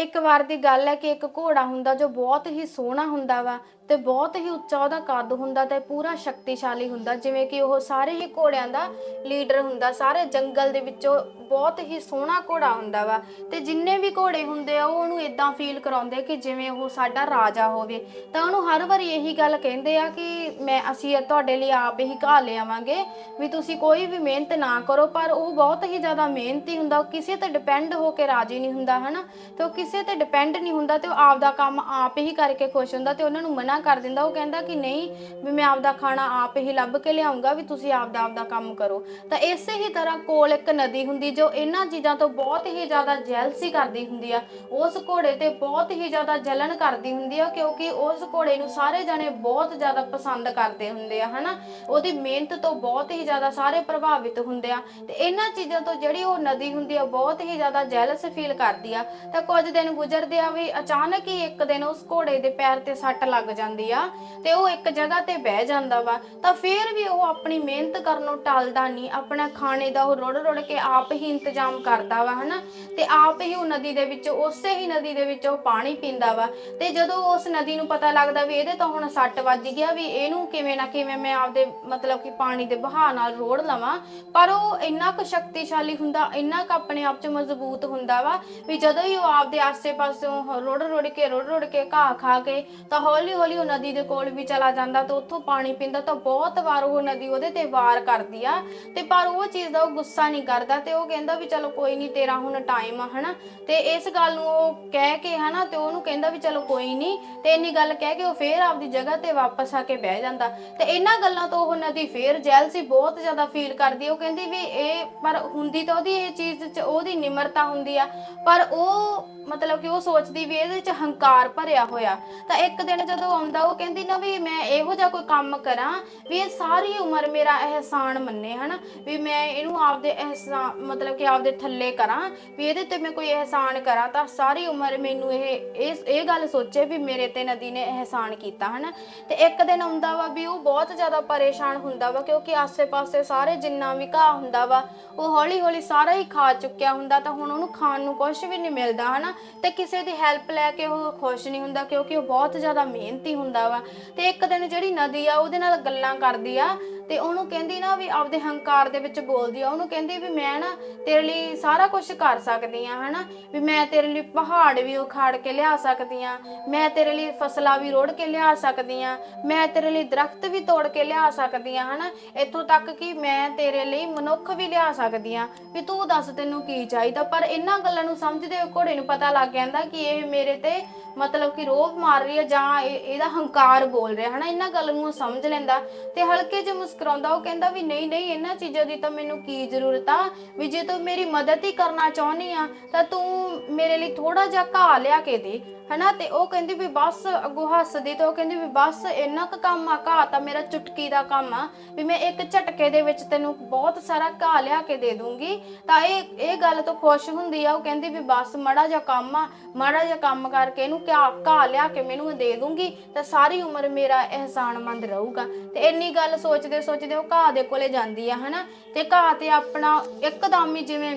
ਇੱਕ ਵਾਰ ਦੀ ਗੱਲ ਹੈ ਕਿ ਇੱਕ ਘੋੜਾ ਹੁੰਦਾ ਜੋ ਬਹੁਤ ਹੀ ਸੋਹਣਾ ਹੁੰਦਾ ਵਾ ਤੇ ਬਹੁਤ ਹੀ ਉੱਚਾ ਉਹਦਾ ਕੱਦ ਹੁੰਦਾ ਤੇ ਪੂਰਾ ਸ਼ਕਤੀਸ਼ਾਲੀ ਹੁੰਦਾ, ਜਿਵੇਂ ਕਿ ਉਹ ਸਾਰੇ ਹੀ ਘੋੜਿਆਂ ਦਾ ਲੀਡਰ ਹੁੰਦਾ, ਸਾਰੇ ਜੰਗਲ ਦੇ ਵਿੱਚੋਂ ਬਹੁਤ ਹੀ ਸੋਹਣਾ ਘੋੜਾ ਹੁੰਦਾ ਵਾ ਤੇ ਜਿੰਨੇ ਵੀ ਘੋੜੇ ਹੁੰਦੇ ਆ, ਉਹ ਉਹਨੂੰ ਇਦਾਂ ਫੀਲ ਕਰਾਉਂਦੇ ਕਿ ਜਿਵੇਂ ਉਹ ਸਾਡਾ ਰਾਜਾ ਹੋਵੇ। ਤਾਂ ਉਹਨੂੰ ਹਰ ਵਾਰੀ ਇਹੀ ਗੱਲ ਕਹਿੰਦੇ ਆ ਕਿ ਮੈਂ, ਅਸੀਂ ਤੁਹਾਡੇ ਲਈ ਆਪ ਹੀ ਘਾ ਲਿਆਵਾਂਗੇ, ਵੀ ਤੁਸੀਂ ਕੋਈ ਵੀ ਮਿਹਨਤ ਨਾ ਕਰੋ, ਪਰ ਉਹ ਬਹੁਤ ਹੀ ਜ਼ਿਆਦਾ ਮਿਹਨਤੀ ਹੁੰਦਾ, ਉਹ ਕਿਸੇ ਤੇ ਡਿਪੈਂਡ ਹੋ ਕੇ ਰਾਜੀ ਨਹੀਂ ਹੁੰਦਾ, ਹਨਾ? ਤੇ ਉਹ ਕਿਸੇ ਤੇ ਡਿਪੈਂਡ ਨਹੀਂ ਹੁੰਦਾ ਤੇ ਉਹ ਆਪਦਾ ਕੰਮ ਆਪ ਹੀ ਕਰਕੇ ਖੁਸ਼ ਹੁੰਦਾ ਤੇ ਉਹਨਾਂ ਨੂੰ ਮਨਾ ਕਰ ਦਿੰਦਾ। ਉਹ ਕਹਿੰਦਾ ਕਿ ਨਹੀਂ, ਵੀ ਮੈਂ ਆਪਦਾ ਖਾਣਾ ਆਪ ਹੀ ਲੱਭ ਕੇ ਲਿਆਉਂਗਾ, ਵੀ ਤੁਸੀਂ ਆਪਦਾ ਆਪਦਾ ਕੰਮ ਕਰੋ। ਤਾਂ ਇਸੇ ਹੀ ਤਰ੍ਹਾਂ ਕੋਲ ਇੱਕ ਨਦੀ ਹੁੰਦੀ ਜੋ ਇਹਨਾਂ ਚੀਜ਼ਾਂ ਤੋਂ ਬਹੁਤ ਹੀ ਜ਼ਿਆਦਾ ਜੈਲਸੀ ਕਰਦੀ ਹੁੰਦੀ ਆ। ਉਸ ਘੋੜੇ ਤੇ ਬਹੁਤ ਹੀ ਜ਼ਿਆਦਾ ਜਲਨ ਕਰਦੀ ਹੁੰਦੀ ਆ ਕਿਉਂਕਿ ਉਸ ਘੋੜੇ ਨੂੰ ਸਾਰੇ ਜਣੇ ਬਹੁਤ ਜ਼ਿਆਦਾ ਪਸੰਦ ਕਰਦੇ ਹੁੰਦੇ ਆ, ਹਨਾ? ਉਹਦੀ ਮਿਹਨਤ ਤੋਂ ਬਹੁਤ ਹੀ ਜ਼ਿਆਦਾ ਸਾਰੇ ਪ੍ਰਭਾਵਿਤ ਹੁੰਦੇ ਆ। ਤੇ ਇਹਨਾਂ ਚੀਜ਼ਾਂ ਤੋਂ ਜਿਹੜੀ ਉਹ ਨਦੀ ਹੁੰਦੀ ਆ ਬਹੁਤ ਹੀ ਜ਼ਿਆਦਾ ਜੈਲਸ ਫੀਲ ਕਰਦੀ ਆ। ਤਾਂ ਕੁਝ ਦਿਨ ਗੁਜ਼ਰਦੇ ਆ ਵੀ ਅਚਾਨਕ ਹੀ ਇੱਕ ਦਿਨ ਉਸ ਘੋੜੇ ਦੇ ਪੈਰ ਤੇ ਸੱਟ ਲੱਗ ਜਾਂਦੀ ਆ ਤੇ ਉਹ ਇੱਕ ਜਗ੍ਹਾ ਤੇ ਬਹਿ ਜਾਂਦਾ ਵਾ, ਤਾਂ ਫੇਰ ਵੀ ਉਹ ਆਪਣੀ ਮਿਹਨਤ ਕਰਨੋਂ ਟਲਦਾ ਨਹੀਂ, ਆਪਣਾ ਖਾਣੇ ਦਾ ਉਹ ਰੁੜ ਰੁੜ ਕੇ ਆਪ ਹੀ ਇੰਤਜ਼ਾਮ ਕਰਦਾ ਵਾ, ਹਨਾ? ਤੇ ਆਪ ਹੀ ਉਹ ਨਦੀ ਦੇ ਵਿੱਚ, ਉਸੇ ਹੀ ਨਦੀ ਦੇ ਵਿੱਚ ਉਹ ਪਾਣੀ ਪੀਂਦਾ ਵਾ। ਤੇ ਜਦੋਂ ਉਸ ਨਦੀ ਨੂੰ ਪਤਾ ਲੱਗਦਾ ਵੀ ਇਹਦੇ ਤਾਂ ਹੁਣ ਸੱਟ ਵੱਜ ਗਿਆ ਵੀ ਇਹਨੂੰ ਕਿਵੇਂ ਨਾ ਕਿਵੇਂ ਮੈਂ ਆਪਦੇ ਮਤਲਬ ਕਿ ਪਾਣੀ ਦੇ ਬਹਾਅ ਨਾਲ ਰੋੜ ਲਵਾਂ, ਪਰ ਉਹ ਇੰਨਾ ਕੁ ਸ਼ਕਤੀਸ਼ਾਲੀ ਹੁੰਦਾ, ਇੰਨਾ ਕੁ ਆਪਣੇ ਆਪ 'ਚ ਮਜ਼ਬੂਤ ਹੁੰਦਾ ਵਾ ਵੀ ਜਦੋਂ ਹੀ ਉਹ ਆਪਦੇ ਆਸੇ-ਪਾਸਿਓਂ ਰੋੜ ਰੋੜ ਕੇ ਰੋੜ ਰੋੜ ਕੇ ਘਾਹ ਖਾ ਕੇ ਤਾਂ ਹੌਲੀ ਹੌਲੀ ਉਹ ਨਦੀ ਦੇ ਕੋਲ ਵੀ ਚਲਾ ਜਾਂਦਾ ਤੇ ਉੱਥੋਂ ਪਾਣੀ ਪੀਂਦਾ ਤਾਂ ਬਹੁਤ ਵਾਰ ਉਹ ਨਦੀ ਉਹਦੇ ਤੇ ਵਾਰ ਕਰਦੀ ਆ। ਤੇ ਪਰ ਉਹ ਚੀਜ਼ ਦਾ ਉਹ ਗੁੱਸਾ ਨਹੀਂ ਕਰਦਾ ਤੇ ਉਹ ਕਹਿੰਦਾ ਵੀ ਚਲੋ ਕੋਈ ਨਹੀਂ, ਤੇਰਾ ਹੁਣ ਟਾਈਮ ਆ, ਹਨਾ। ਤੇ ਇਸ ਗੱਲ ਨੂੰ ਉਹ ਕਹਿ ਕੇ, ਹਨਾ, ਤੇ ਉਹਨੂੰ ਕਹਿੰਦਾ ਵੀ ਚਲੋ ਕੋਈ ਨਹੀਂ, ਤੇ ਇੰਨੀ ਗੱਲ ਕਹਿ ਕੇ ਉਹ ਫੇਰ ਆਪਦੀ ਜਗ੍ਹਾ ਤੇ ਵਾਪਸ ਆ ਕੇ ਬਹਿ ਜਾਂਦਾ। ਤੇ ਇਹਨਾਂ ਗੱਲਾਂ ਤੋਂ ਉਹ ਨਦੀ ਫੇਰ ਜੈਲਸੀ ਬਹੁਤ ਜ਼ਿਆਦਾ ਫੀਲ ਕਰਦੀ ਉਹ ਕਹਿੰਦੀ ਵੀ ਇਹ, ਪਰ ਹੁੰਦੀ ਤਾਂ ਉਹਦੀ ਇਹ ਚੀਜ਼ 'ਚ ਉਹਦੀ ਨਿਮਰਤਾ ਹੁੰਦੀ ਆ, ਪਰ ਉਹ ਮਤਲਬ ਕਿ ਉਹ ਸੋਚਦੀ ਵੀ ਇਹਦੇ 'ਚ ਹੰਕਾਰ ਭਰਿਆ ਹੋਇਆ। ਤਾਂ ਇੱਕ ਦਿਨ ਜਦੋਂ ਆਉਂਦਾ, ਉਹ ਕਹਿੰਦੀ, ਨਾ ਵੀ ਮੈਂ ਇਹੋ ਜਿਹਾ ਕੋਈ ਕੰਮ ਕਰਾਂ ਵੀ ਇਹ ਸਾਰੀ ਉਮਰ ਮੇਰਾ ਅਹਿਸਾਨ ਮੰਨੇ, ਹਨਾ? ਵੀ ਮੈਂ ਇਹਨੂੰ ਆਪਦੇ ਅਹਿਸਾਨ, ਮਤਲਬ ਕਿ ਆਪਦੇ ਥੱਲੇ ਕਰਾਂ ਵੀ ਇਹਦੇ ਤੇ ਮੈਂ ਕੋਈ ਅਹਿਸਾਨ ਕਰਾਂ ਤਾਂ ਸਾਰੀ ਉਮਰ ਮੈਨੂੰ ਇਹ ਇਹ ਇਹ ਗੱਲ ਸੋਚੇ ਵੀ ਮੇਰੇ ਤੇ ਨਦੀ ਨੇ ਅਹਿਸਾਨ ਕੀਤਾ, ਹਨਾ? ਤੇ ਇੱਕ ਦਿਨ ਆਉਂਦਾ ਵਾ ਵੀ ਉਹ ਬਹੁਤ ਜ਼ਿਆਦਾ ਪਰੇਸ਼ਾਨ ਹੁੰਦਾ ਵਾ ਕਿਉਂਕਿ ਆਸੇ-ਪਾਸੇ ਸਾਰੇ ਜਿੰਨਾ ਵੀ ਘਾਹ ਹੁੰਦਾ ਵਾ, ਉਹ ਹੌਲੀ-ਹੌਲੀ ਸਾਰਾ ਹੀ ਖਾ ਚੁੱਕਿਆ ਹੁੰਦਾ ਤਾਂ ਹੁਣ ਉਹਨੂੰ ਖਾਣ ਨੂੰ ਕੁਝ ਵੀ ਨਹੀਂ ਮਿਲਦਾ, ਹਨਾ? ਤੇ ਕਿਸੇ ਦੀ ਹੈਲਪ ਲੈ ਕੇ ਉਹ ਖੁਸ਼ ਨਹੀਂ ਹੁੰਦਾ ਕਿਉਂਕਿ ਉਹ ਬਹੁਤ ਜ਼ਿਆਦਾ ਮਿਹਨਤੀ ਹੁੰਦਾ ਵਾ। ਤੇ ਇੱਕ ਦਿਨ ਜਿਹੜੀ ਨਦੀ ਆ, ਉਹਦੇ ਨਾਲ ਗੱਲਾਂ ਕਰਦੀ ਆ ਤੇ ਉਹਨੂੰ ਕਹਿੰਦੀ ਨਾ ਵੀ ਆਪਦੇ ਹੰਕਾਰ ਦੇ ਵਿੱਚ ਬੋਲਦੀ ਆ। ਉਹਨੂੰ ਕਹਿੰਦੀ ਵੀ ਮੈਂ ਨਾ ਤੇਰੇ ਲਈ ਸਾਰਾ ਕੁਝ ਕਰ ਸਕਦੀ ਆ, ਹਨਾ? ਵੀ ਮੈਂ ਤੇਰੇ ਲਈ ਪਹਾੜ ਵੀ ਉਖਾੜ ਕੇ ਲਿਆ ਸਕਦੀ ਆ, ਮੈਂ ਤੇਰੇ ਲਈ ਫਸਲਾਂ ਵੀ ਰੋੜ ਕੇ ਲਿਆ ਸਕਦੀ ਆ, ਮੈਂ ਤੇਰੇ ਲਈ ਦਰਖਤ ਵੀ ਤੋੜ ਕੇ ਲਿਆ ਸਕਦੀ ਆ, ਹਨਾ? ਇੱਥੋਂ ਤੱਕ ਕਿ ਮੈਂ ਤੇਰੇ ਲਈ ਮਨੁੱਖ ਵੀ ਲਿਆ ਸਕਦੀ ਆ। ਵੀ ਤੂੰ ਦੱਸ ਤੈਨੂੰ ਕੀ ਚਾਹੀਦਾ? ਪਰ ਇਹਨਾਂ ਗੱਲਾਂ ਨੂੰ ਸਮਝਦੇ ਹੋਏ ਘੋੜੇ ਨੂੰ ਪਤਾ ਲੱਗ ਜਾਂਦਾ ਕਿ ਇਹ ਮੇਰੇ ਤੇ ਮਤਲਬ ਕਿ ਰੋਬ ਮਾਰ ਰਹੀ ਹੈ ਜਾਂ ਇਹਦਾ ਹੰਕਾਰ ਬੋਲ ਰਿਹਾ, ਹਨਾ? ਇਹਨਾਂ ਗੱਲਾਂ ਨੂੰ ਸਮਝ ਲੈਂਦਾ ਤੇ ਹਲਕੇ ਜਿਹੇ ਕਰਾਉਂਦਾ, ਉਹ ਕਹਿੰਦਾ ਵੀ ਨਹੀਂ ਨਹੀਂ, ਇਹਨਾਂ ਚੀਜ਼ਾਂ ਦੀ ਤਾਂ ਮੈਨੂੰ ਕੀ ਜ਼ਰੂਰਤ ਆ? ਵੀ ਜੇ ਤੂੰ ਮੇਰੀ ਮਦਦ ਹੀ ਕਰਨਾ ਚਾਹੁੰਦੀ ਆ, ਤਾਂ ਤੂੰ ਮੇਰੇ ਲਈ ਥੋੜਾ ਜਿਹਾ ਘਾਹ ਲਿਆ ਕੇ ਦੇ, ਹਨਾ? ਤੇ ਉਹ ਕਹਿੰਦੀ ਵੀ ਬਸ, ਅੱਗੋਂ ਹੱਸਦੀ ਤੇ ਉਹ ਕਹਿੰਦੀ ਵੀ ਬਸ, ਇੰਨਾ ਕੁ ਕੰਮ ਆ, ਘਾਹ ਤਾਂ ਮੇਰਾ ਚੁਟਕੀ ਦਾ ਕੰਮ ਆ, ਵੀ ਮੈਂ ਇੱਕ ਝਟਕੇ ਦੇ ਵਿੱਚ ਤੈਨੂੰ ਬਹੁਤ ਸਾਰਾ ਘਾਹ ਲਿਆ ਕੇ ਦੇ ਦੂੰਗੀ। ਤਾਂ ਇਹ ਇਹ ਗੱਲ ਤੋਂ ਖੁਸ਼ ਹੁੰਦੀ ਆ, ਉਹ ਕਹਿੰਦੀ ਵੀ ਬਸ, ਮੜਾ ਜਿਹਾ ਕੰਮ ਆ, ਮਾੜਾ ਜਿਹਾ ਕੰਮ ਕਰਕੇ ਇਹਨੂੰ ਘਾ ਘਾਹ ਲਿਆ ਕੇ ਮੈਨੂੰ ਦੇ ਦੂੰਗੀ, ਤਾਂ ਸਾਰੀ ਉਮਰ ਮੇਰਾ ਅਹਿਸਾਨਮੰਦ ਰਹੂਗਾ। ਤੇ ਇੰਨੀ ਗੱਲ ਸੋਚਦੇ ਸੋਚਦੇ ਉਹ ਘਾਹ ਦੇ ਕੋਲੇ ਜਾਂਦੀ ਆ, ਹਨਾ? ਤੇ ਘਾਹ ਤੇ ਆਪਣਾ ਇੱਕਦਮ ਹੀ ਜਿਵੇਂ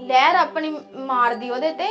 ਲਹਿਰ ਆਪਣੀ ਮਾਰਦੀ ਉਹਦੇ ਤੇ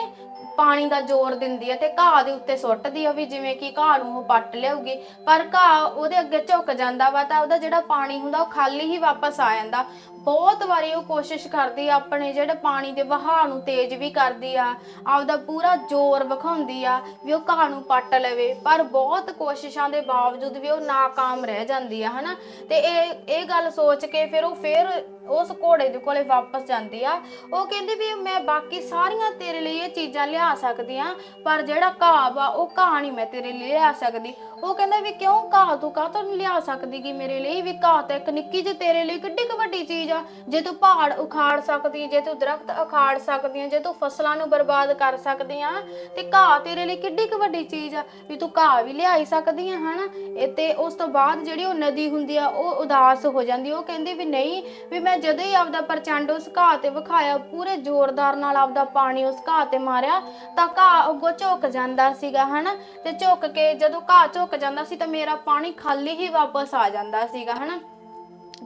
ਪਾਣੀ ਦਾ ਜ਼ੋਰ ਦਿੰਦੀ ਹੈ ਤੇ ਘਾਹ ਦੇ ਉੱਤੇ ਸੁੱਟਦੀ ਆ ਵੀ ਜਿਵੇਂ ਕਿ ਘਾਹ ਨੂੰ ਉਹ ਪੱਟ ਲਿਆਉਗੀ ਪਰ ਘਾਹ ਉਹਦੇ ਅੱਗੇ ਝੁਕ ਜਾਂਦਾ ਵਾ ਤਾਂ ਉਹਦਾ ਜਿਹੜਾ ਪਾਣੀ ਹੁੰਦਾ ਉਹ ਖਾਲੀ ਹੀ ਵਾਪਸ ਆ ਜਾਂਦਾ। ਬਹੁਤ ਵਾਰੀ ਉਹ ਕੋਸ਼ਿਸ਼ ਕਰਦੀ ਆ ਆਪਣੇ ਜਿਹੜੇ ਪਾਣੀ ਦੇ ਵਹਾਅ ਨੂੰ ਤੇਜ਼ ਵੀ ਕਰਦੀ ਆ, ਆਪਦਾ ਪੂਰਾ ਜ਼ੋਰ ਵਿਖਾਉਂਦੀ ਆ ਵੀ ਉਹ ਘਾਹ ਨੂੰ ਪੱਟ ਲਵੇ। ਪਰ ਬਹੁਤ ਕੋਸ਼ਿਸ਼ਾਂ ਦੇ ਬਾਵਜੂਦ ਵੀ ਉਹ ਨਾਕਾਮ ਰਹਿ ਜਾਂਦੀ ਆ, ਹਨਾ? ਤੇ ਇਹ ਇਹ ਗੱਲ ਸੋਚ ਕੇ ਫਿਰ ਉਹ ਫਿਰ ਉਸ ਘੋੜੇ ਦੇ ਕੋਲੇ ਵਾਪਸ ਜਾਂਦੀ ਆ। ਉਹ ਕਹਿੰਦੀ ਵੀ ਮੈਂ ਬਾਕੀ ਸਾਰੀਆਂ ਤੇਰੇ ਲਈ ਇਹ ਚੀਜ਼ਾਂ ਲਿਆ ਸਕਦੀ ਆ, ਪਰ ਜਿਹੜਾ ਘਾਹ ਵਾ, ਉਹ ਘਾਹ ਨਹੀਂ ਮੈਂ ਤੇਰੇ ਲਈ ਲਿਆ ਸਕਦੀ। ਉਹ ਕਹਿੰਦਾ ਵੀ ਕਿਉਂ ਘਾਹ ਤੂੰ ਕਾਹ ਤੋਂ ਨਹੀਂ ਲਿਆ ਸਕਦੀ ਕਿ ਮੇਰੇ ਲਈ? ਵੀ ਘਾਹ ਤਾਂ ਇੱਕ ਨਿੱਕੀ ਜਿਹੀ ਤੇਰੇ ਲਈ ਕਿੱਡੀ ਕੁ ਵੱਡੀ ਚੀਜ਼ ਆ। ਜੇ ਤੂੰ ਪਹਾੜ ਉਖਾੜ ਸਕਦੀ ਜੇ ਤੂੰ ਦਰਖਤ ਉਖਾੜ ਸਕਦੀ ਹੈ ਜੇ ਤੂੰ ਫਸਲਾਂ ਨੂੰ ਬਰਬਾਦ ਕਰ ਸਕਦੀ ਆ, ਤੇ ਘਾਹ ਤੇਰੇ ਲਈ ਕਿੱਡੀ ਕੁ ਵੱਡੀ ਚੀਜ਼ ਆ। ਵੀ ਤੂੰ ਘਾਹ ਵੀ ਲਿਆਈ ਸਕਦੀ ਆ, ਹਨਾ? ਇਹ ਤੇ ਉਸ ਤੋਂ ਬਾਅਦ ਜਿਹੜੀ ਉਹ ਨਦੀ ਹੁੰਦੀ ਆ, ਉਹ ਉਦਾਸ ਹੋ ਜਾਂਦੀ ਉਹ ਕਹਿੰਦੀ ਵੀ ਨਹੀਂ, ਵੀ ਮੈਂ ਜਦੋਂ ਹੀ ਆਪਦਾ ਪ੍ਰਚੰਡ ਉਸ ਘਾਹ ਤੇ ਵਿਖਾਇਆ, ਪੂਰੇ ਜ਼ੋਰਦਾਰ ਨਾਲ ਆਪਦਾ ਪਾਣੀ ਉਸ ਘਾਹ ਤੇ ਮਾਰਿਆ ਤਾਂ ਘਾਹ ਅੱਗੋਂ ਝੁਕ ਜਾਂਦਾ ਸੀਗਾ, ਹਨਾ? ਤੇ ਝੁਕ ਕੇ ਜਦੋਂ ਘਾਹ ਝੁਕ ਜਾਂਦਾ ਸੀ ਤਾਂ ਮੇਰਾ ਪਾਣੀ ਖਾਲੀ ਹੀ ਵਾਪਸ ਆ ਜਾਂਦਾ ਸੀਗਾ, ਹਨਾ?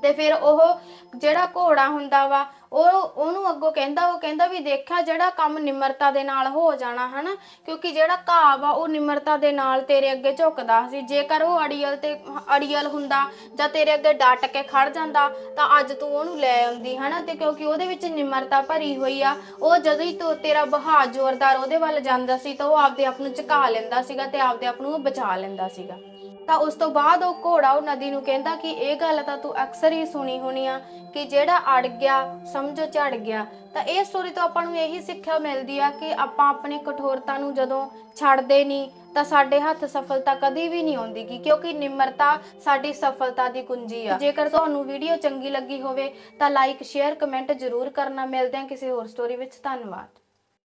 ਤੇ ਫਿਰ ਉਹ ਜਿਹੜਾ ਘੋੜਾ ਹੁੰਦਾ ਵਾ, ਉਹ ਉਹਨੂੰ ਅੱਗੋਂ ਕਹਿੰਦਾ, ਉਹ ਕਹਿੰਦਾ ਵੀ ਦੇਖਿਆ ਜਿਹੜਾ ਕੰਮ ਨਿਮਰਤਾ ਦੇ ਨਾਲ ਹੋ ਜਾਣਾ ਹਨਾ, ਕਿਉਂਕਿ ਜਿਹੜਾ ਘਾਹ ਵਾ ਉਹ ਨਿਮਰਤਾ ਦੇ ਨਾਲ ਤੇਰੇ ਅੱਗੇ ਝੁਕਦਾ ਸੀ। ਜੇਕਰ ਉਹ ਅੜੀਅਲ ਤੇ, ਅੜੀਅਲ ਹੁੰਦਾ ਜਾਂ ਤੇਰੇ ਅੱਗੇ ਡਟ ਕੇ ਖੜ ਜਾਂਦਾ, ਤਾਂ ਅੱਜ ਤੂੰ ਉਹਨੂੰ ਲੈ ਆਉਂਦੀ ਹਨਾ, ਤੇ ਕਿਉਂਕਿ ਉਹਦੇ ਵਿੱਚ ਨਿਮਰਤਾ ਭਰੀ ਹੋਈ ਆ, ਉਹ ਜਦੋਂ ਹੀ ਤੂੰ ਤੇਰਾ ਬਹਾ ਜ਼ੋਰਦਾਰ ਉਹਦੇ ਵੱਲ ਜਾਂਦਾ ਸੀ, ਤਾਂ ਉਹ ਆਪਦੇ ਆਪ ਨੂੰ ਝੁਕਾ ਲੈਂਦਾ ਸੀਗਾ ਤੇ ਆਪਦੇ ਆਪ ਨੂੰ ਉਹ ਬਚਾ ਲੈਂਦਾ ਸੀਗਾ। ਤਾਂ ਉਸ ਤੋਂ ਬਾਅਦ ਉਹ ਘੋੜਾ ਉਹ ਨਦੀ ਨੂੰ ਕਹਿੰਦਾ ਕਿ ਇਹ ਗੱਲ ਤਾਂ ਤੂੰ ਅਕਸਰ ਹੀ ਸੁਣੀ ਹੋਣੀ ਆ ਕਿ ਜਿਹੜਾ ਅੜ ਗਿਆ ਸਮਝੋ ਝੜ ਗਿਆ। ਤਾਂ ਇਹ ਸਟੋਰੀ ਤੋਂ ਆਪਾਂ ਨੂੰ ਇਹੀ ਸਿੱਖਿਆ ਮਿਲਦੀ ਆ ਕਿ ਆਪਾਂ ਆਪਣੀ ਕਠੋਰਤਾ ਨੂੰ ਜਦੋਂ ਛੱਡਦੇ ਨਹੀਂ ਤਾਂ ਸਾਡੇ ਹੱਥ ਸਫਲਤਾ ਕਦੀ ਵੀ ਨਹੀਂ ਆਉਂਦੀ ਗੀ, ਕਿਉਂਕਿ ਨਿਮਰਤਾ ਸਾਡੀ ਸਫਲਤਾ ਦੀ ਕੁੰਜੀ ਆ। ਜੇਕਰ ਤੁਹਾਨੂੰ ਵੀਡੀਓ ਚੰਗੀ ਲੱਗੀ ਹੋਵੇ ਤਾਂ ਲਾਈਕ ਸ਼ੇਅਰ ਕਮੈਂਟ ਜ਼ਰੂਰ ਕਰਨਾ। ਮਿਲਦੇ ਹਾਂ ਕਿਸੇ ਹੋਰ ਸਟੋਰੀ ਵਿੱਚ। ਧੰਨਵਾਦ।